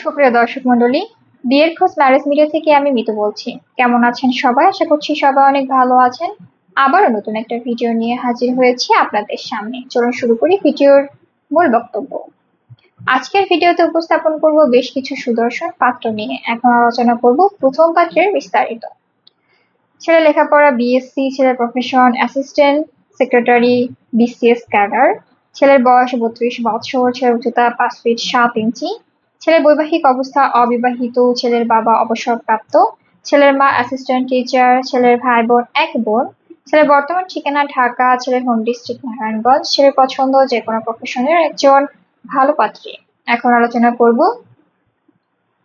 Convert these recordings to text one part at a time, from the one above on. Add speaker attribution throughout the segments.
Speaker 1: সুপ্রিয় দর্শক মন্ডলী বিয়ের খোঁজ ম্যারেজ মিডিয়া থেকে আমি মিতু বলছি। কেমন আছেন সবাই? আশা করছি সবাই অনেক ভালো আছেন। আবারও নতুন একটা ভিডিও নিয়ে হাজির হয়েছি আপনাদের সামনে। চলুন শুরু করি ভিডিওর মূল বক্তব্য। আজকের ভিডিওতে উপস্থাপন করব বেশ কিছু সুদর্শন পাত্র নিয়ে। এখন আলোচনা করব প্রথম পাত্রের বিস্তারিত। ছেলে লেখাপড়া বিএসসি ছেলের profession assistant secretary BCS cadre ছেলের বয়স বত্রিশ বৎসর ছেলের উচ্চতা পাঁচ ফিট সাত ইঞ্চি ছেলের বৈবাহিক অবস্থা অবিবাহিত, ছেলের বাবা অবসরপ্রাপ্ত, ছেলের মা অ্যাসিস্ট্যান্ট টিচার ছেলের ভাই বোন এক বোন, ছেলের বর্তমান ঠিকানা ঢাকা, ছেলের হোম ডিস্ট্রিক্ট নারায়ণগঞ্জ, ছেলের পছন্দ যে কোনো প্রফেশনের একজন ভালো পাত্রী। এখন আলোচনা করব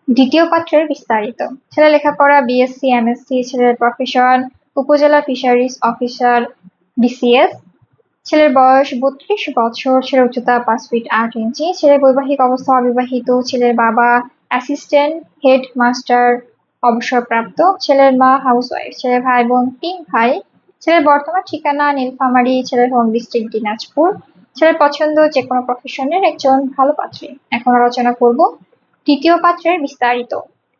Speaker 1: দ্বিতীয় পাত্রের বিস্তারিত। ছেলে লেখাপড়া বিএসসি এমএসসি ছেলের profession upazila fisheries officer BCS ছেলের বয়স বত্রিশ বছর, ছেলের উচ্চতা পাঁচ ফিট আট ইঞ্চি ছেলের বৈবাহিক অবস্থা অবিবাহিত, ছেলের বাবা অ্যাসিস্ট্যান্ট হেড মাস্টার অবসরপ্রাপ্ত, ছেলের মা হাউসওয়াইফ ছেলের ভাই বোন তিন ভাই, ছেলের বর্তমান ঠিকানা নীলফামারী, ছেলের হোম ডিস্ট্রিক্ট দিনাজপুর, ছেলের পছন্দ যে কোনো প্রফেশনের একজন ভালো পাত্রী। এখন আলোচনা করব তৃতীয় পাত্রের বিস্তারিত।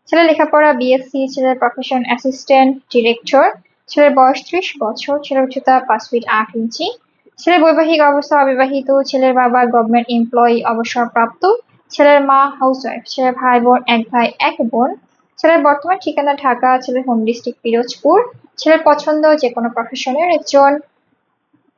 Speaker 1: ছেলে লেখাপড়া বিএসসি ছেলের প্রফেশন অ্যাসিস্ট্যান্ট ডিরেক্টর ছেলের বয়স ত্রিশ বছর, ছেলের উচ্চতা পাঁচ ফিট আট ইঞ্চি ছেলের বৈবাহিক অবস্থা অবিবাহিত, ছেলের বাবা গভর্নমেন্ট এমপ্লয়ি অবসরপ্রাপ্ত, ছেলের মা হাউসওয়াইফ ছেলের ভাই বোন, এক ভাই, এক বোন, ছেলের বর্তমান ঠিকানা ঢাকা, ছেলের হোম ডিস্ট্রিক্ট পিরোজপুর, ছেলের পছন্দ যে কোনো প্রফেশনের একজন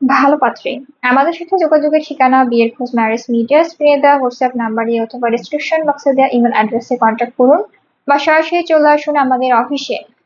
Speaker 1: ভালো পাত্রী। আমাদের সাথে যোগাযোগের ঠিকানা, বিয়ের খোঁজ ম্যারেজ মিডিয়া স্ক্রিনে দেওয়া হোয়াটসঅ্যাপ নাম্বারে অথবা ডিসক্রিপশন বক্সে দেওয়া ইমেল অ্যাড্রেসে কন্ট্যাক্ট করুন বা সরাসরি চলে আসুন আমাদের অফিসে